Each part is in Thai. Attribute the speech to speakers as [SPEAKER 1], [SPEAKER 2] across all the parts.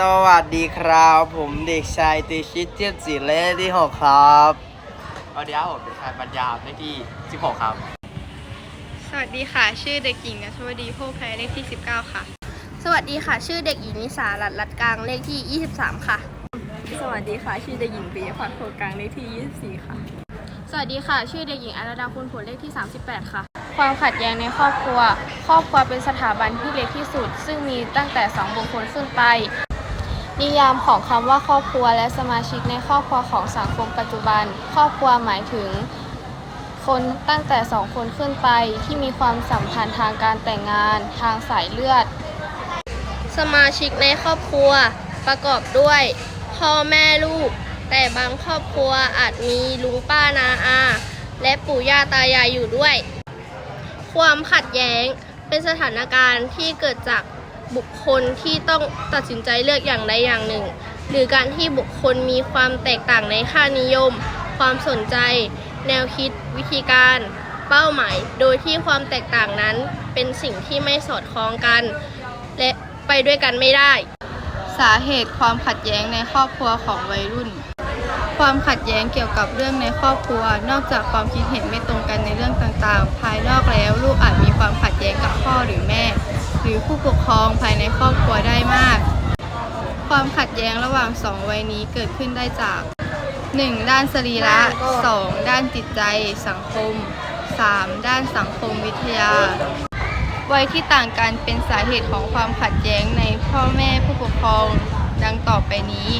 [SPEAKER 1] สวัสดีครับ ผมเด็กชายติชิตเจียนศิลป์เลขที่หกครับ
[SPEAKER 2] สวัสดีครับผมเด็กชายปัญญาเลขที่16ครับ
[SPEAKER 3] สวัสดีค่ะ ชื่อเด็กหญิงนัทวดีโพแพรเลขที่ 19 ค่ะ
[SPEAKER 4] สวัสดีค่ะ ชื่อเด็กหญิงนิสารัตน์รัดกลางเลขที่ 23 ค่ะ
[SPEAKER 3] สวัสดีค่ะ ชื่อเด็กหญิงปิยพัฒน์โพกลางเลขที่ 24 ค่ะ
[SPEAKER 4] สวัสดีค่ะ ชื่อเด็กหญิงอารดาคุณผลเลขที่ 38 ค่ะ ความขัดแย้งในครอบครัว ครอบครัวเป็นสถาบันที่เล็กที่สุด ซึ่งมีตั้งแต่ 2 บุคคลขึ้นไป นิยามของคำว่าครอบครัวและสมาชิกในครอบครัวของสังคมปัจจุบัน ครอบครัวหมายถึง คนตั้งแต่สองคนขึ้นไปที่มีความสัมพันธ์ทางการแต่งงาน ทางสายเลือด สมาชิกในครอบครัวประกอบด้วย พ่อแม่ลูก แต่บางครอบครัวอาจมีลุงป้านาอา และปู่ย่าตายายอยู่ด้วย ความขัดแย้งเป็นสถานการณ์ที่เกิดจาก บุคคลที่ต้องตัดสินใจเลือกอย่างใดอย่างหนึ่ง หรือการที่บุคคลมีความแตกต่างในค่านิยม ความสนใจ แนวคิด วิธีการ เป้าหมาย โดยที่ความแตกต่างนั้นเป็นสิ่งที่ไม่สอดคล้องกัน และไปด้วยกันไม่ได้
[SPEAKER 3] สาเหตุความขัดแย้งในครอบครัวของวัยรุ่น ความขัดแย้งเกี่ยวกับเรื่องในครอบครัว นอกจากความคิดเห็นไม่ตรงกันในเรื่องต่างๆ ภายนอกแล้วลูกอาจมีความ ผู้ปกครองภายในครอบครัวได้มาก ความขัดแย้งระหว่างสองวัยนี้เกิดขึ้นได้จาก 1. ด้านสรีระ 2. ด้านจิตใจ สังคม 3. ด้านสังคมวิทยา วัยที่ต่างกันเป็นสาเหตุของความขัดแย้งในพ่อแม่ผู้ปกครองดังต่อไปนี้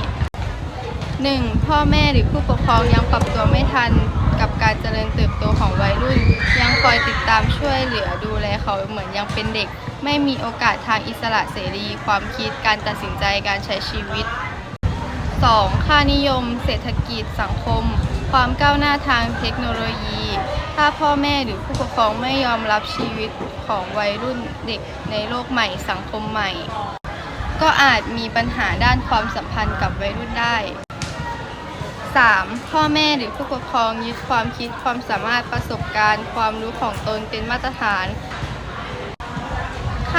[SPEAKER 3] 1. พ่อแม่หรือผู้ปกครองยังปรับตัวไม่ทันกับการเจริญเติบโตของวัยรุ่น ยังคอยติดตามช่วยเหลือดูแลเขาเหมือนยังเป็นเด็ก ไม่มีโอกาสทางอิสระเสรี ความคิดการตัดสินใจการใช้ชีวิต 2. ค่านิยม เศรษฐกิจ สังคม ความก้าวหน้าทางเทคโนโลยี ถ้าพ่อแม่หรือผู้ปกครองไม่ยอมรับชีวิตของวัยรุ่นเด็กในโลกใหม่สังคมใหม่ ก็อาจมีปัญหาด้านความสัมพันธ์กับวัยรุ่นได้ 3. พ่อแม่หรือผู้ปกครองยึดความคิดความสามารถประสบการณ์ ความรู้ของตนเป็นมาตรฐาน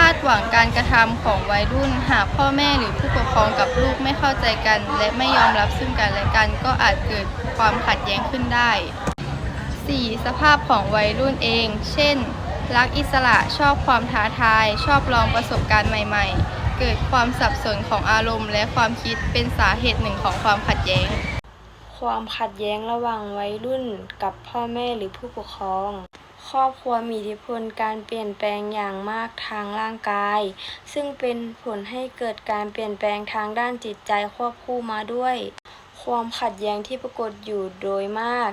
[SPEAKER 3] าดหวังการกระทำของวัยรุ่น หากพ่อแม่หรือผู้ปกครองกับลูกไม่เข้าใจกัน และไม่ยอมรับซึ่งกันและกัน ก็อาจเกิดความขัดแย้งขึ้นได้ 4. สภาพของวัยรุ่นเอง เช่น รักอิสระชอบความท้าทาย ชอบลองประสบการณ์ใหม่ ๆ เกิดความสับสนของอารมณ์ และความคิดเป็นสาเหตุหนึ่งของความขัดแย้ง
[SPEAKER 4] ความขัดแย้งระหว่างวัยรุ่นกับพ่อแม่หรือผู้ปกครอง ครอบครัวมีอิทธิพลการเปลี่ยนแปลงอย่างมากทางร่างกาย ซึ่งเป็นผลให้เกิดการเปลี่ยนแปลงทางด้านจิตใจควบคู่มาด้วย ความขัดแย้งที่ปรากฏอยู่โดยมาก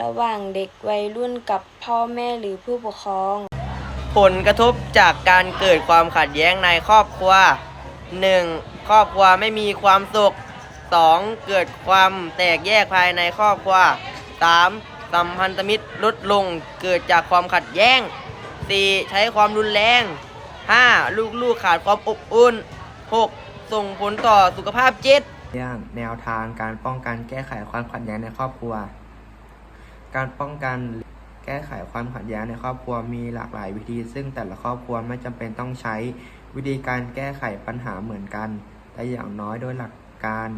[SPEAKER 4] ระหว่างเด็กวัยรุ่นกับพ่อแม่หรือผู้ปกครอง
[SPEAKER 1] ผลกระทบจากการเกิดความขัดแย้งในครอบครัว 1. ครอบครัวไม่มีความสุข 2. เกิดความแตกแยกภายในครอบครัว 3. สัมพันธมิตรลดลงเกิดจากความขัดแย้ง 4. ใช้ความรุนแรง 5. ลูกๆขาดความอบอุ่น 6. ส่งผลต่อสุขภาพจิต
[SPEAKER 5] เรื่องแนวทางการป้องกันแก้ไขความขัดแย้งในครอบครัว การป้องกันแก้ไขความขัดแย้งในครอบครัวมีหลากหลายวิธี ซึ่งแต่ละครอบครัวไม่จำเป็นต้องใช้วิธีการแก้ไขปัญหาเหมือนกัน แต่อย่างน้อยโดยหลักการ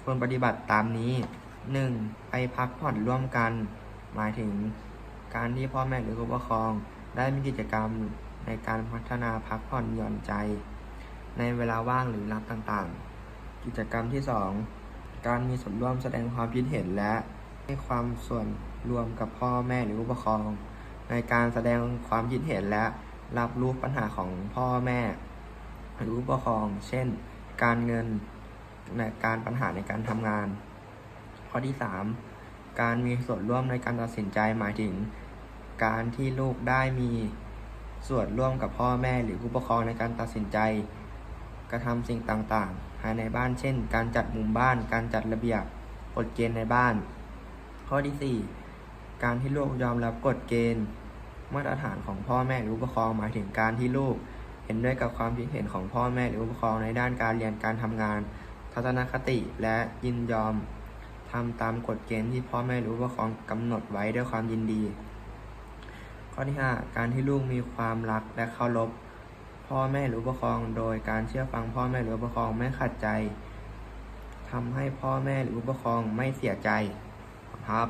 [SPEAKER 5] ควรปฏิบัติตามนี้ 1. ไปพักผ่อนร่วมกัน หมายถึงการที่พ่อแม่หรือผู้ปกครอง ได้มีกิจกรรมในการพัฒนาพักผ่อนหย่อนใจ ในเวลาว่างหรือรับต่างๆ กิจกรรมที่ 2 การมีส่วนร่วมแสดงความคิดเห็นและให้ความส่วนรวมกับพ่อแม่หรือผู้ปกครอง ในการแสดงความคิดเห็นและรับรู้ปัญหาของพ่อแม่ หรือผู้ปกครอง เช่น การเงินและการปัญหาในการทำงาน ข้อที่ 3 การมีส่วนร่วมในการตัดสินใจหมายถึง การที่ลูกได้มีส่วนร่วมกับพ่อแม่หรือผู้ปกครองในการตัดสินใจ กระทำสิ่งต่างๆ ภายในบ้านเช่น การจัดมุมบ้าน การจัดระเบียบกฎเกณฑ์ในบ้าน ข้อที่ 4 การที่ลูกยอมรับกฎเกณฑ์ มาตรฐานของพ่อแม่หรือผู้ปกครองหมายถึงการที่ลูกเห็นด้วยกับความคิดเห็นของพ่อแม่หรือผู้ปกครองในด้านการเรียนการทำงาน ทัศนคติและยินยอม ทำตามกฎเกณฑ์ที่พ่อแม่หรือผู้ปกครองกำหนดไว้ด้วยความยินดี ข้อที่ 5 การที่ลูกมีความรักและเคารพพ่อแม่หรือผู้ปกครอง โดยการเชื่อฟังพ่อแม่หรือผู้ปกครองไม่ขัดใจทำให้พ่อแม่หรือผู้ปกครองไม่เสียใจครับ